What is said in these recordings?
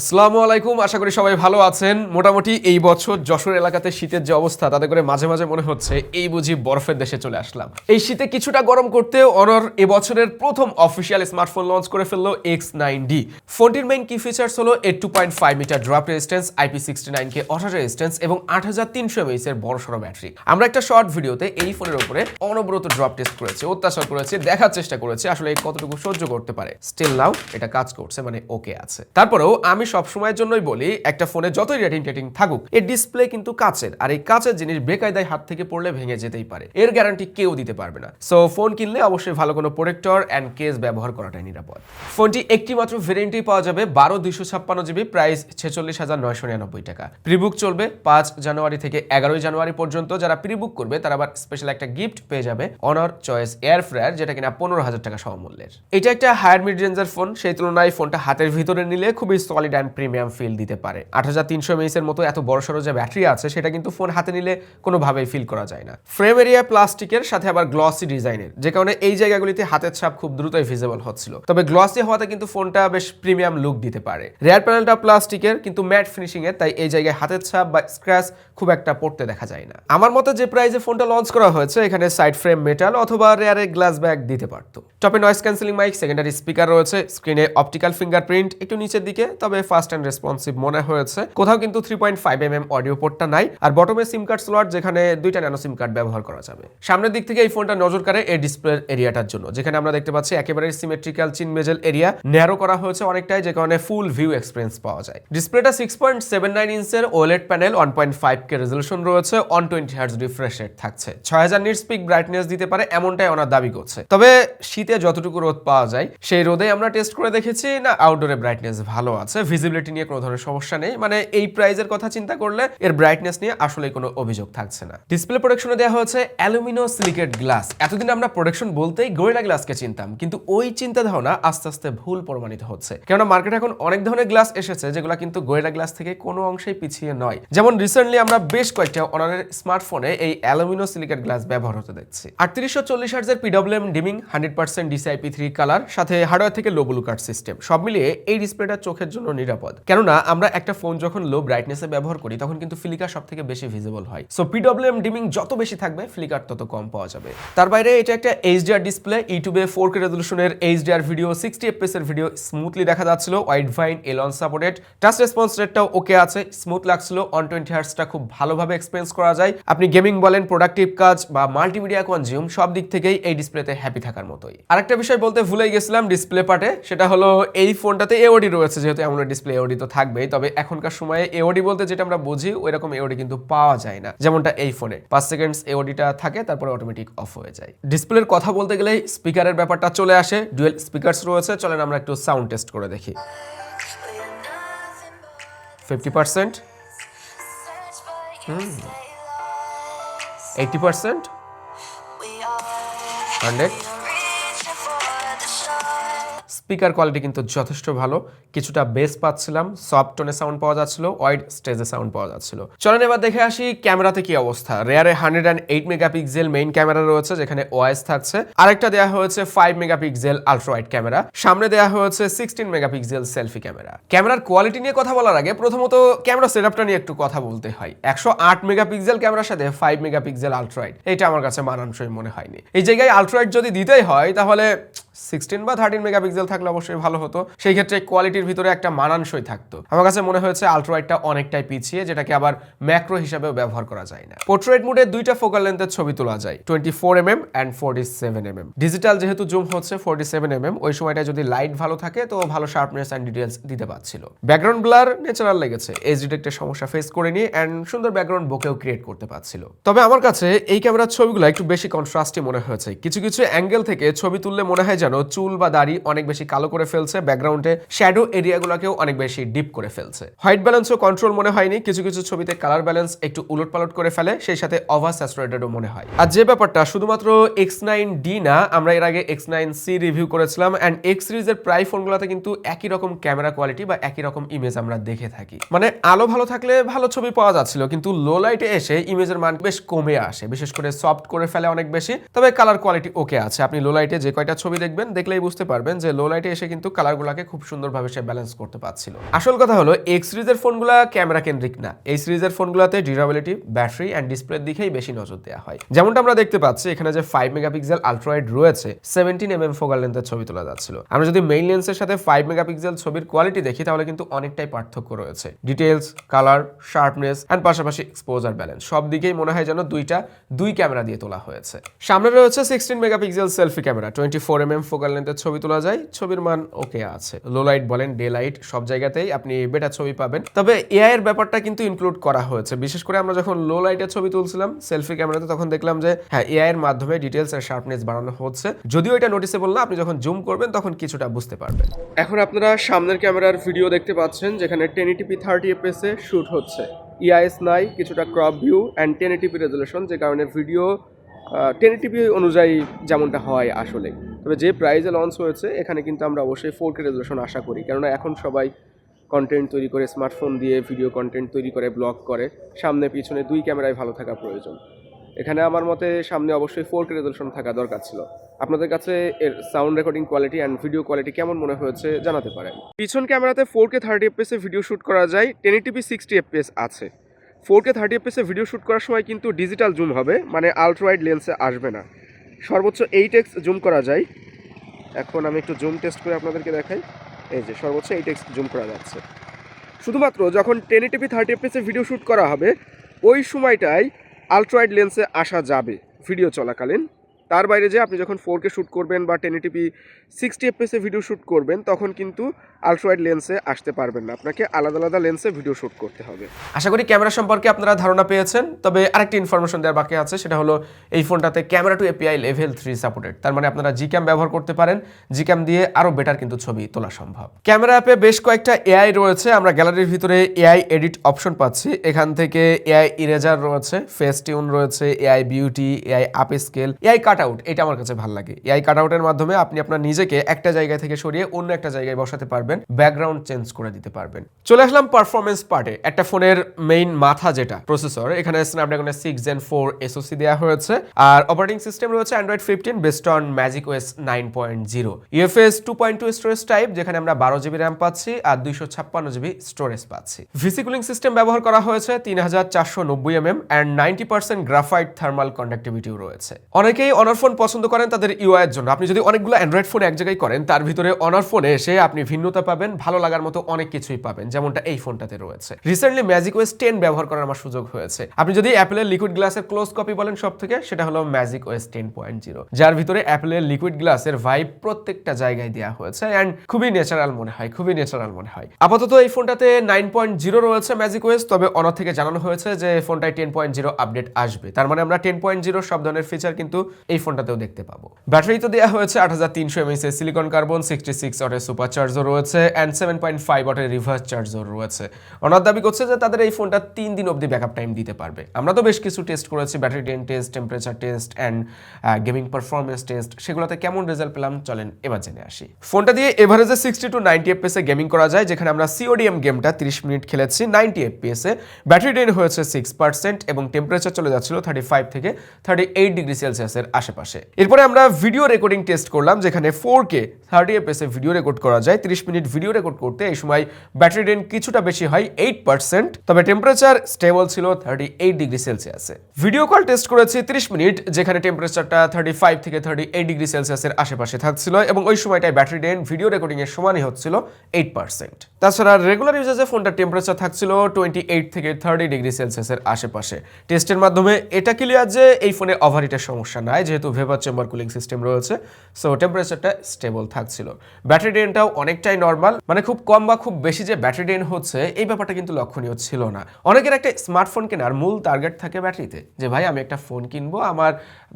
আসসালামু আলাইকুম, আশা করি সবাই ভালো আছেন। মোটামুটি এই বছর যশোর এলাকাতে শীতের যে অবস্থা, তাতে করে মাঝে মাঝে মনে হচ্ছে এই বুঝি বরফের দেশে চলে আসলাম। এই শীতে কিছুটা গরম করতে অনর এবছরের প্রথম অফিসিয়াল স্মার্টফোন লঞ্চ করে ফেলল এক্স নাইন ডি। ফোনটির মেইন কি ফিচার্স হলো eight two point five meter drop resistance IP sixty nine K water resistance এবং আট হাজার তিনশো এমএইচ এর বড় সড়ো ব্যাটারি আমরা একটা শর্ট ভিডিওতে এই ফোনের উপরে অনবরত ড্রপ টেস্ট করেছি, অত্যাচার করেছি, দেখার চেষ্টা করেছি, আসলে কতটুকু সহ্য করতে পারে। স্টিল নাও এটা কাজ করছে মানে ওকে আছে। তারপরেও আমি সব সময়ের জন্যই বলি, একটা ফোনে যতই রেটিং টেটিং থাকুক, এর ডিসপ্লে কিন্তু কাচের, আর এই কাচের জিনিস বেকায়দায় হাত থেকে পড়লে ভেঙে যেতেই পারে। এর গ্যারান্টি কেউ দিতে পারবে না। সো ফোন কিনলে অবশ্যই ভালো কোনো প্রোটেক্টর অ্যান্ড কেস ব্যবহার করাটাই নিরাপদ। ফোনটি একটি মাত্র ভেরিয়েন্টই পাওয়া যাবে, বারো দুইশো ছাপ্পান্ন জিবি প্রাইস ছেচল্লিশ হাজার নয়শো নিরানব্বই টাকা। প্রিবুক চলবে পাঁচ জানুয়ারি থেকে এগারোই জানুয়ারি পর্যন্ত। যারা প্রিবুক করবে, তারা আবার স্পেশাল একটা গিফট পেয়ে যাবে অনার চয়েস এয়ার ফ্রায়ার যেটা কিনা পনেরো হাজার টাকা সমমূল্যের। এটা একটা হায়ার মিড রেঞ্জের ফোন সেই তুলনায় ফোনটা হাতের ভিতরে নিলে খুবই সলিড অ্যান্ড প্রিমিয়াম ফিল দিতে পারে। আট হাজার তিনশো এর মতো এত বড় সড়ো যে ব্যাটারি আছে, সেটা কিন্তু ফোন হাতে নিলে কোনোভাবেই ফিল করা যায় না। ফ্রেম এরিয়া প্লাস্টিকের সাথে আবার গ্লসি ডিজাইনের যে কারণে এই জায়গাগুলিতে হাতের ছাপ খুব দ্রুতই ভিজিবল হচ্ছিল। তবে গ্লসি হওয়াতে কিন্তু ফোনটা বেশ প্রিমিয়াম লুক দিতে পারে। রেয়ার প্যানেলটা প্লাস্টিকের কিন্তু ম্যাট ফিনিশিং এর, তাই এই জায়গায় হাতের ছাপ বা স্ক্র্যাচ খুব একটা পড়তে দেখা যায় না। আমার মতে যে প্রাইজে ফোনটা লঞ্চ করা হয়েছে, এখানে সাইড ফ্রেম মেটাল অথবা রেয়ারের গ্লাস ব্যাগ দিতে পারতো। টপে noise cancelling mic secondary speaker রয়েছে স্ক্রিনে অপটিক্যাল ফিঙ্গারপ্রিন্ট একটু নিচের দিকে, তবে ফাস্ট অ্যান্ড রেসপন্সিভ মনে হয়েছে। কোথাও কিন্তু three point five M M audio পোর্টটা নাই। আর বটমে সিম কার্ড স্লট যেখানে দুইটা ন্যানো সিম কার্ড ব্যবহার করা যাবে। সামনের দিক থেকে এই ফোনটা নজর কাড়ে এই ডিসপ্লে এরিয়াটার জন্য। যেখানে আমরা দেখতে পাচ্ছি একেবারে সিমেট্রিক্যাল চিন মেজেল এরিয়া ন্যারো করা হয়েছে অনেকটাই, যে কারণে ফুল ভিউ এক্সপিরিয়েন্স পাওয়া যায়। ডিসপ্লেটা six point seven nine ইঞ্চের OLED panel one point five K resolution রয়েছে। One twenty hertz refresh rate থাকছে। ছয় হাজার নিট স্পিক ব্রাইটনেস দিতে পারে, এমনটাই ওনার দাবি করছে। তবে শীতে যতটুকু রোদ পাওয়া যায়, সেই রোদে আমরা টেস্ট করে দেখেছি, না আউটডোরে ব্রাইটনেস ভালো আছে। ভিজিবিলিটি নিয়ে কোনো ধরনের সমস্যা নেই। মানে এই প্রাইজের কথা চিন্তা করলে এর ব্রাইটনেস নিয়ে আসলে কোনো অভিযোগ থাকছে না। ডিসপ্লে প্রোডাকশনে দেওয়া হয়েছে অ্যালুমিনো সিলিকেট গ্লাস এতদিন আমরা প্রোডাকশন বলতেই গোয়েলা গ্লাসকে চিনতাম, কিন্তু ওই চিন্তা ধারণা আস্তে আস্তে ভুল প্রমাণিত হচ্ছে। কেননা মার্কেটে এখন অনেক ধরনের গ্লাস এসেছে, যেগুলো কিন্তু গোয়েলা গ্লাস থেকে কোনো অংশেই পিছিয়ে নয়। যেমন রিসেন্টলি আমরা বেশ কয়েকটা অনারের স্মার্টফোনে এই অ্যালুমিনো সিলিকেট গ্লাস ব্যবহার হতে দেখছি। আটত্রিশশো চল্লিশ হার্জের PWM dimming hundred percent DCIP three colour সাথে হার্ডওয়্যার থেকে লো ব্লু কার্ড সিস্টেম সব মিলিয়ে এই ডিসপ্লেটা চোখের জন্য নিরাপদ। কেননা, আমরা একটা ফোন যখন লো ব্রাইটনেসে ব্যবহার করি, তখন কিন্তু ফ্লিকার সব থেকে বেশি ভিজিবল হয়। সো পিডব্লিউএম ডিমিং যত বেশি থাকবে ফ্লিকার তত কম পাওয়া যাবে। তার বাইরে এটা একটা এইচডিআর ডিসপ্লে ইউটিউবে ফোর কে রেজলিউশনের এইচডিআর ভিডিও সিক্সটি এফপিএস এর ভিডিও স্মুথলি দেখা যাচ্ছিল Widevine L one supported touch response রেটটাও okay আছে স্মুথ লাগছিল অন টোয়েন্টি হার্সটা খুব ভালোভাবে এক্সপিরিয়েন্স করা যায়। আপনি গেমিং বলেন প্রোডাক্টিভ কাজ বা মাল্টিমিডিয়া কনজিউম সব দিক থেকেই এই ডিসপ্লেতে হ্যাপি থাকার মতোই। আরেকটা বিষয় বলতে ভুলে গেছিলাম ডিসপ্লে পার্টে সেটা হলো এই ফোনটাতে এওডি রয়েছে, যেহেতু এমন ডিসপ্লে এওডি তো থাকবেই, তবে এখনকার সময়ে এওডি বলতে যেটা আমরা বুঝি ওই রকম এওডি কিন্তু পাওয়া যায় না। যেমনটা এই ফোনে পাঁচ সেকেন্ডস এওডিটা থাকে, তারপরে অটোমেটিক অফ হয়ে যায়। ডিসপ্লের কথা বলতে গেলেই স্পিকারের ব্যাপারটা চলে আসে। ডুয়েল স্পিকারস রয়েছে, চলেন আমরা একটু সাউন্ড টেস্ট করে দেখি। Fifty percent eighty percent hundred speaker quality কিন্তু যথেষ্ট ভালো। কিছুটা বেস পাচ্ছিলাম সফট টোনে সাউন্ড পাওয়া যাচ্ছিল ওয়াইড স্টেজে সাউন্ড পাওয়া যাচ্ছিল। চলেন এবার দেখে আসি ক্যামেরাতে কি অবস্থা। রেয়ারে hundred and eight megapixel main camera রয়েছে, যেখানে ওয়াইস থাকছে। আরেকটা দেওয়া হয়েছে five megapixel ultra wide camera সামনে দেওয়া হয়েছে সিক্সটিন মেগাপিক্সেল সেলফি ক্যামেরা ক্যামেরার কোয়ালিটি নিয়ে কথা বলার আগে প্রথমত ক্যামেরা সেটআপটা নিয়ে একটু কথা বলতে হয়। একশো আট মেগাপিক্সেল ক্যামেরার সাথে ফাইভ মেগাপিক্সেল আলট্রাইড এটা আমার কাছে মানানসই মনে হয়নি। এই জায়গায় আলট্রাইড যদি দিতেই হয়, তাহলে সিক্সটিন বা থার্টিন মেগাপিক্সেল থাকলে অবশ্যই ভালো হতো। সেই ক্ষেত্রে কোয়ালিটির ভিতরে একটা মানানসই থাকতো। আমার কাছে মনে হয়েছে আলট্রাইডটা অনেকটাই পিছিয়ে, যেটাকে আবার ম্যাক্রো হিসাবেও ব্যবহার করা যায় না। পোর্ট্রেট মোডে দুইটা ফোকাল লেন্থের ছবি তোলা যায় twenty four M M and forty seven M M digital যেহেতু জুম হচ্ছে ফোর্টি সেভেন এম এম ওই সময়টা যদি লাইট ভালো থাকে তো ভালো শার্পনেস অ্যান্ড ডিটেলস দিতে পারছিল। ব্যাকগ্রাউন্ড ব্লার ন্যাচারাল লেগেছে এজ ডিটেক্টের সমস্যা ফেস করে নিয়ে অ্যান্ড সুন্দর ব্যাকগ্রাউন্ড বোকেও ক্রিয়েট করতে পারছিল। তবে আমার কাছে এই ক্যামেরার ছবিগুলো একটু বেশি কন্ট্রাস্টি মনে হয়েছে। কিছু কিছু অ্যাঙ্গেল থেকে ছবি তুললে মনে হয় চুল বা দাড়ি অনেক বেশি কালো করে ফেলছে, ব্যাকগ্রাউন্ডে শ্যাডো এরিয়াগুলোকেও অনেক বেশি ডিপ করে ফেলছে। হোয়াইট ব্যালেন্সও কন্ট্রোল মনে হয়নি, কিছু কিছু ছবিতে কালার ব্যালেন্স একটু উলট পালট করে ফেলে, সেই সাথে ওভার স্যাচুরেটেডও মনে হয়। আর যে ব্যাপারটা, শুধুমাত্র এক্স নাইন ডি না, আমরা এর আগে এক্স নাইন সি রিভিউ করেছিলাম অ্যান্ড এক্স সিরিজের প্রায় ফোনগুলোতে কিন্তু একই রকম ক্যামেরা কোয়ালিটি বা একই রকম ইমেজ আমরা দেখে থাকি। মানে আলো ভালো থাকলে ভালো ছবি পাওয়া যাচ্ছিল, কিন্তু লো লাইটে এসে ইমেজের মান বেশ কমে আসে, বিশেষ করে সফট করে ফেলে অনেক বেশি, তবে কালার কোয়ালিটি ওকে আছে। আপনি লো লাইটে যে কয়টা ছবি দেখবেন দেখলেই বুঝতে পারবেন যে লো লাইটে এসে কিন্তু কালারগুলোকে খুব সুন্দরভাবে সে ব্যালেন্স করতে পারছিল। আসল কথা হলো এক্স সিরিজের ফোনগুলো ক্যামেরা কেন্দ্রিক না। এই সিরিজের ফোনগুলোতে ডিউরাবিলিটি ব্যাটারি অ্যান্ড ডিসপ্লের দিকেই বেশি নজর দেওয়া হয়। যেমনটা আমরা দেখতে পাচ্ছি, এখানে যে ফাইভ মেগাপিক্সেল আলট্রাইড রয়েছে সেভেন্টিন এম এম ফোকাল লেন্থের ছবি তোলা যাচ্ছিল। আমরা যদি মেইন লেন্সের সাথে ফাইভ মেগাপিক্সেল ছবির কোয়ালিটি দেখি, তাহলে কিন্তু অনেকটাই পার্থক্য রয়েছে। ডিটেলস কালার শার্পনেস অ্যান্ড পাশাপাশি এক্সপোজার ব্যালেন্স সব দিকেই মনে হয় যেন দুইটা, দুই ক্যামেরা দিয়ে তোলা হয়েছে। সামনে রয়েছে sixteen megapixel selfie camera twenty four M M focal লেন্থের ছবি তোলা যায়। ছবির মান ওকে আছে। লো লাইট বলেন ডে লাইট সব জায়গাতেই আপনি বেটার ছবি পাবেন। তবে এআই এর ব্যাপারটা কিন্তু ইনক্লুড করা হয়েছে। বিশেষ করে আমরা যখন লো লাইটের ছবি তুলছিলাম সেলফি ক্যামেরাতে তখন দেখলাম যে হ্যাঁ এআই এর মাধ্যমে ডিটেলস আর শার্পনেস বাড়ানো হচ্ছে। যদিও এটা নোটিসেবল না, আপনি যখন জুম করবেন, তখন কিছুটা বুঝতে পারবেন। এখন আপনারা সামনের ক্যামেরার ভিডিও দেখতে পাচ্ছেন, যেখানে ten eighty p thirty FPS shoot হচ্ছে। ইআইএস নাই, কিছুটা crop view and ten eighty p resolution যে কারণে ভিডিও টেন এটিপি অনুযায়ী যেমনটা হয় আসলে তবে যে প্রাইজে লঞ্চ হয়েছে, এখানে কিন্তু আমরা অবশ্যই ফোর কে রেজলিউশন আশা করি। কেননা এখন সবাই কন্টেন্ট তৈরি করে স্মার্টফোন দিয়ে ভিডিও কন্টেন্ট তৈরি করে ব্লগ করে। সামনে, পিছনে দুই ক্যামেরায় ভালো থাকা প্রয়োজন। এখানে আমার মতে সামনে অবশ্যই ফোর কে রেজলিউশন থাকা দরকার ছিল। আপনাদের কাছে এর sound recording quality and video quality কেমন মনে হয়েছে জানাতে পারেন। পিছন ক্যামেরাতে ফোর কে থার্টি এফপিএসে ভিডিও শ্যুট করা যায় ten eighty p sixty FPS আছে। ফোর কে থার্টি এফপিএসে ভিডিও শ্যুট করার সময় কিন্তু ডিজিটাল জুম হবে মানে আলট্রাওয়াইড লেন্সে আসবে না। সর্বোচ্চ এইট এক্স জুম করা যায়। এখন আমি একটু জুম টেস্ট করে আপনাদেরকে দেখাই। এই যে, সর্বোচ্চ এইট এক্স জুম করা যাচ্ছে। শুধুমাত্র যখন টেন টিপি থার্টি এফপিএসে ভিডিও শ্যুট করা হবে, ওই সময়টাই আলট্রাওয়াইড লেন্সে আসা যাবে ভিডিও চলাকালীন। তার বাইরে যে, আপনি যখন ফোর কে শ্যুট করবেন বা টেন টিপি সিক্সটি এফপিএসে ভিডিও শ্যুট করবেন, তখন কিন্তু আলট্রাওয়াইড লেন্সে আসতে পারবেন না। আপনাকে আলাদা আলাদা লেন্সে ভিডিও শ্যুট করতে হবে। আশা করি ক্যামেরা সম্পর্কে আপনারা ধারণা পেয়েছেন, তবে আরেকটি ইনফরমেশন দেওয়ার বাকি আছে, সেটা হলো এই ফোনটাতে camera two API level three supported তার মানে আপনারা জি ক্যাম ব্যবহার করতে পারেন জি ক্যাম দিয়ে আরও বেটার কিন্তু ছবি তোলা সম্ভব। ক্যামেরা অ্যাপে বেশ কয়েকটা এআই রয়েছে, আমরা গ্যালারির ভিতরে এআই এডিট অপশন পাচ্ছি। এখান থেকে এআই ইরেজার রয়েছে ফেস টিউন রয়েছে AI beauty AI upscale AI cut out এটা আমার কাছে ভালো লাগে। এআই কাট আউটের মাধ্যমে আপনি আপনার নিজেকে একটা জায়গা থেকে সরিয়ে অন্য একটা জায়গায় বসাতে পারবেন। ব্যাকগ্রাউন্ড চেঞ্জ করে দিতে পারবেন। চলে আসলাম পারফরমেন্স পার্টে একটা ফোনের মেইন মাথা যেটা প্রসেসর এখানে স্ন্যাপড্রাগনের সিক্স জেন ফোর এসওসি দেওয়া হয়েছে। আর অপারেটিং সিস্টেম রয়েছে Android fifteen based on Magic OS nine point zero UFS two point two storage type যেখানে আমরা বারো জিবি র্যাম পাচ্ছি আর দুইশো ছাপ্পান্ন জিবি স্টোরেজ পাচ্ছি। ভিসি কুলিং সিস্টেম ব্যবহার করা হয়েছে তিন হাজার চারশো নব্বই M M and ninety percent graphite thermal কন্ডাক্টিভিটিও রয়েছে। অনেকেই অনার ফোন পছন্দ করেন তাদের ইউআই এর জন্য। আপনি যদি অনেকগুলো অ্যান্ড্রয়েড ফোন এক জায়গায় করেন, তার ভিতরে অনার ফোনে এসে আপনি ভিন্নতা পাবেন, ভালো লাগার মতো অনেক কিছুই পাবেন, যেমনটা এই ফোনটাতে রয়েছে। রিসেন্টলি ম্যাজিক ওয়েস টেন ব্যবহার করার আমার সুযোগ হয়েছে। আপনি যদি অ্যাপেলের লিকুইড গ্লাসের ক্লোজ কপি বলেন সব থেকে সেটা হলো Magic OS ten point zero যার ভিতরে অ্যাপেলের লিকুইড গ্লাসের ভাইব প্রত্যেকটা জায়গায় দেওয়া হয়েছে অ্যান্ড খুবই ন্যাচারাল মনে হয়, খুবই ন্যাচারাল মনে হয়। আপাতত এই ফোনটাতে নাইন পয়েন্ট জিরো রয়েছে ম্যাজিক ওয়েস তবে অনার থেকে জানানো হয়েছে যে ফোনটায় টেন পয়েন্ট জিরো আপডেট আসবে। তার মানে আমরা টেন পয়েন্ট জিরো সব ধরনের ফিচার কিন্তু এই ফোনটাতেও দেখতে পাবো। ব্যাটারি তো দেওয়া হয়েছে আট হাজার তিনশো এমএস সিলিকন কার্বন সিক্সটি সিক্স ওয়াটের সুপার চার্জর রয়েছে অ্যান্ড সেভেন পয়েন্ট ফাইভ ওয়াটের রিভার্স চার্জর রয়েছে। অনার দাবি করছে যে তাদের এই ফোনটা তিন দিন অবধি ব্যাকআপ টাইম দিতে পারবে। আমরা তো বেশ কিছু টেস্ট করেছি battery drain test temperature test and gaming performance test সেগুলোতে কেমন রেজাল্ট পেলাম চলেন এবার জেনে আসি। ফোনটা দিয়ে এভারেজে sixty to ninety FPS gaming করা যায়, যেখানে আমরা সিওডিএম গেমটা তিরিশ মিনিট খেলেছি নাইনটি এফপিএস ব্যাটারি ডেন হয়েছে সিক্স পার্সেন্ট এবং টেম্পারেচার চলে যাচ্ছিল থার্টি ফাইভ থেকে থার্টি এইট ডিগ্রি সেলসিয়াসের আশেপাশে। এরপরে আমরা ভিডিও রেকর্ডিং টেস্ট করলাম, যেখানে four K thirty FPS video record করা যায়, তিরিশ মিনিট ভিডিও রেকর্ড করতে এই সময় ব্যাটারি ডেন কিছুটা বেশি হয় এইট পার্সেন্ট তবে টেম্পারেচার স্টেবল ছিল থার্টি এইট ডিগ্রি সেলসিয়াসে ভিডিও কল টেস্ট করেছি তিরিশ মিনিট, যেখানে টেম্পারেচারটা থার্টি ফাইভ থেকে থার্টি এইট ডিগ্রি সেলসিয়াসের আশেপাশে থাকছিল এবং ওই সময়টায় ব্যাটারি ডেন ভিডিও রেকর্ডিং এর সমানই হচ্ছিল এইট পার্সেন্ট তাছাড়া রেগুলার ইউজেজে ফোনটার টেম্পারেচার থাকছিল টোয়েন্টি এইট থেকে থার্টি ডিগ্রি সেলসিয়াসের আশেপাশে। টেস্টের মাধ্যমে এটা ক্লিয়ার যে এই ফোনে ওভারহিটের সমস্যা নাই, যেহেতু ভেপার চেম্বার কুলিং সিস্টেম রয়েছে সো টেম্পারেচারটা স্টেবল থাকছিল। ব্যাটারি ড্রেনটাও অনেকটাই নর্মাল মানে খুব কম বা খুব বেশি যে ব্যাটারি ড্রেন হচ্ছে, এই ব্যাপারটা কিন্তু লক্ষণীয় ছিল না। অনেকের একটা স্মার্টফোন কেনার মূল টার্গেট থাকে ব্যাটারিতে যে ভাই, আমি একটা ফোন কিনবো, আমার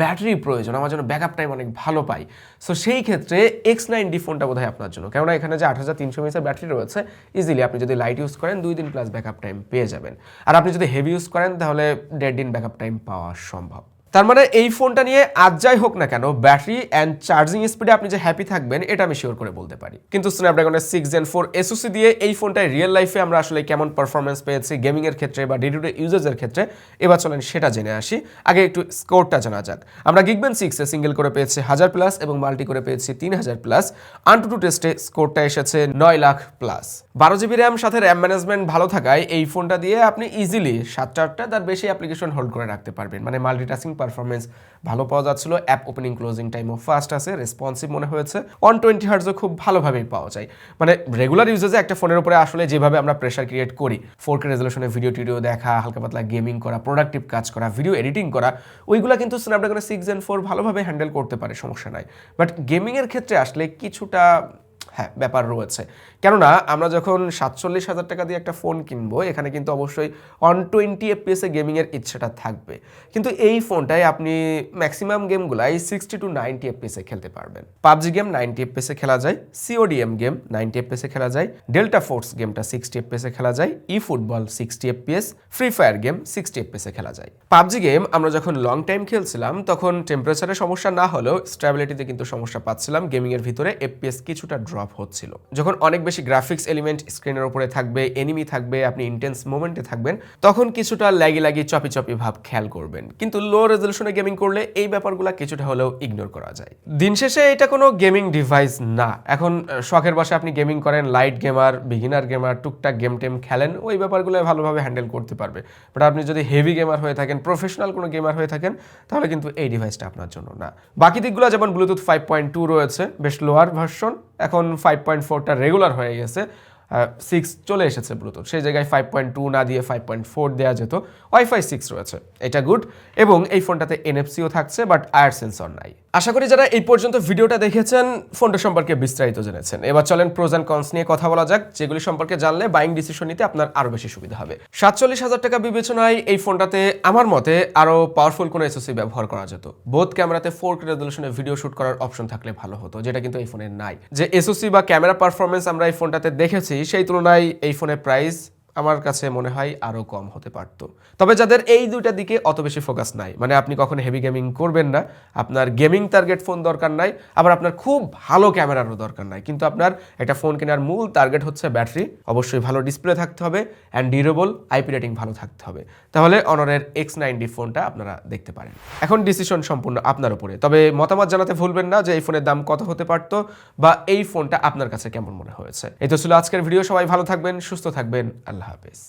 ব্যাটারি প্রয়োজন, আমার জন্য ব্যাকআপ টাইম অনেক ভালো পাই। সো সেই ক্ষেত্রে এক্স নাইন ডি ফোনটা বোধ আপনার জন্য। কেননা এখানে যে আট হাজার তিনশো মিনিটের ব্যাটারি রয়েছে ইজিলি আপনি যদি লাইট ইউজ করেন, দুই দিন প্লাস ব্যাকআপ টাইম পেয়ে যাবেন। আর আপনি যদি হেভি ইউজ করেন, তাহলে দেড় দিন ব্যাকআপ টাইম পাওয়া সম্ভব। তার মানে এই ফোনটা নিয়ে আজ যাই হোক না কেন, ব্যাটারি অ্যান্ড চার্জিং স্পিডে আপনি যে হ্যাপি থাকবেন, এটা আমি শিওর করে বলতে পারি। কিন্তু স্ন্যাপড্রাগনের সিক্স জেন ফোর এসওসি দিয়ে এই ফোনটায় রিয়েল লাইফে আমরা আসলে কেমন পারফরমেন্স পেয়েছি গেমিং এর ক্ষেত্রে বা ডে টু ডে ইউজেসের ক্ষেত্রে, এবার চলেন সেটা জেনে আসি। আগে একটু স্কোরটা জানা যাক। আমরা গিগবেন সিক্সে সিঙ্গেল করে পেয়েছি হাজার প্লাস এবং মাল্টি করে পেয়েছি তিন হাজার প্লাস আন টু টেস্টে স্কোরটা এসেছে নয় লাখ প্লাস বারো জিবি র্যাম সাথে র্যাম ম্যানেজমেন্ট ভালো থাকায় এই ফোনটা দিয়ে আপনি ইজিলি সাতটা, আটটা তার বেশি অ্যাপ্লিকেশন হোল্ড করে রাখতে পারবেন। মানে মাল্টিটাস্কিং পারফরমেন্স ভালো পাওয়া যাচ্ছিল। অ্যাপ ওপেনিং ক্লোজিং টাইমও ফাস্ট আছে রেসপন্সিভ মনে হয়েছে। ওয়ান টোয়েন্টি হার্টসও খুব ভালোভাবেই পাওয়া যায়। মানে রেগুলার ইউজেসে একটা ফোনের উপরে আসলে যেভাবে আমরা প্রেশার ক্রিয়েট করি ফোর কে রেজলিউশনে ভিডিও টিডিও দেখা, হালকা পাতলা গেমিং করা প্রোডাক্টিভ কাজ করা ভিডিও এডিটিং করা, ওইগুলো কিন্তু স্ন্যাপড্রাগনের সিক্স এন্ড ফোর ভালোভাবে হ্যান্ডেল করতে পারে, সমস্যা নাই। বাট গেমিংয়ের ক্ষেত্রে আসলে কিছুটা হ্যাঁ ব্যাপার রয়েছে। কেননা আমরা যখন সাতচল্লিশ হাজার টাকা দিয়ে একটা ফোন কিনবো, এখানে কিন্তু অবশ্যই অন টোয়েন্টি এফপিএসে গেমিংয়ের ইচ্ছাটা থাকবে। কিন্তু এই ফোনটায় আপনি ম্যাক্সিমাম গেমগুলাই সিক্সটি টু নাইনটি এফপিএসে খেলতে পারবেন। পাবজি গেম নাইনটি এফপিএসে খেলা যায় সিওডিএম গেম নাইনটি এফপিএসে খেলা যায় ডেল্টা ফোর্স গেমটা সিক্সটি এফপিএসে খেলা যায় E football sixty FPS Free Fire game sixty এফপিএসে খেলা যায়। পাবজি গেম আমরা যখন লং টাইম খেলছিলাম, তখন টেম্পারেচারে সমস্যা না হলেও স্ট্যাবিলিটিতে কিন্তু সমস্যা পাচ্ছিলাম গেমিংয়ের ভিতরে এফপিএস কিছুটা ড্রপ হচ্ছিল। যখন অনেক বেশি গ্রাফিক্স এলিমেন্ট স্ক্রিনের উপরে থাকবে এনিমি থাকবে, আপনি ইন্টেন্স মোমেন্টে থাকবেন, তখন কিছুটা লাগি লাগি চপি চপি ভাব খেয়াল করবেন। কিন্তু লো রেজলিউশনে গেমিং করলে এই ব্যাপারগুলো কিছুটা হলেও ইগনোর করা যায়। দিন শেষে এটা কোনো গেমিং ডিভাইস না। এখন শখের বসে আপনি গেমিং করেন লাইট গেমার বিগিনার গেমার টুকটাক গেম টেম খেলেন, ওই ব্যাপারগুলো ভালোভাবে হ্যান্ডেল করতে পারবে। বাট আপনি যদি হেভি গেমার হয়ে থাকেন প্রফেশনাল কোনো গেমার হয়ে থাকেন, তাহলে কিন্তু এই ডিভাইসটা আপনার জন্য না। বাকি দিকগুলো যেমন ব্লুটুথ ফাইভ পয়েন্ট টু রয়েছে, বেশ লোয়ার ভার্সন এখন ফাইভ পয়েন্ট ফোরটা রেগুলার হয়ে গেছে। সিক্স চলে এসেছে ব্লুটুথ। সেই জায়গায় ফাইভ পয়েন্ট টু না দিয়ে ফাইভ পয়েন্ট ফোর দেওয়া যেত। ওয়াইফাই সিক্স রয়েছে। এটা গুড এবং এই ফোনটাতে এনএফসিও থাকছে বাট আয়ার সেন্সর নাই। আশা করি যারা এই পর্যন্ত ভিডিওটা দেখেছেন, ফোনটা সম্পর্কে বিস্তারিত জেনেছেন। এবার চলেন প্রোজ অ্যান্ড কনস নিয়ে কথা বলা যাক। যেগুলি সম্পর্কে জানলে বাইং ডিসিশন নিতে আপনার আরও বেশি সুবিধা হবে। সাতচল্লিশ হাজার টাকা বিবেচনায় এই ফোনটাতে আমার মতে আরও পাওয়ারফুল কোনো এসওসি ব্যবহার করা যেত। বোধ ক্যামেরাতে ফোর কে রেজলিউশনে ভিডিও শুট করার অপশন থাকলে ভালো হতো, যেটা কিন্তু এই ফোনে নাই। যে এসওসি বা ক্যামেরা পারফরমেন্স আমরা এই ফোনটাতে দেখেছি সেই তুলনায় এই ফোনের প্রাইস আমার কাছে মনে হয় আরও কম হতে পারতো। তবে যাদের এই দুইটা দিকে অত বেশি ফোকাস নাই মানে আপনি কখনো হেভি গেমিং করবেন না, আপনার গেমিং টার্গেট ফোন দরকার নাই, আবার আপনার খুব ভালো ক্যামেরারও দরকার নাই। কিন্তু আপনার একটা ফোন কেনার মূল টার্গেট হচ্ছে ব্যাটারি অবশ্যই ভালো ডিসপ্লে থাকতে হবে অ্যান্ড ডিউরেবল আইপি রেটিং ভালো থাকতে হবে। তাহলে অনরের এক্স নাইনটি ফোনটা আপনারা দেখতে পারেন। এখন ডিসিশন সম্পূর্ণ আপনার উপরে। তবে মতামত জানাতে ভুলবেন না যে এই ফোনের দাম কত হতে পারতো বা এই ফোনটা আপনার কাছে কেমন মনে হয়েছে। এই তো ছিল আজকের ভিডিও সবাই ভালো থাকবেন, সুস্থ থাকবেন। আল্লাহ হাফেজ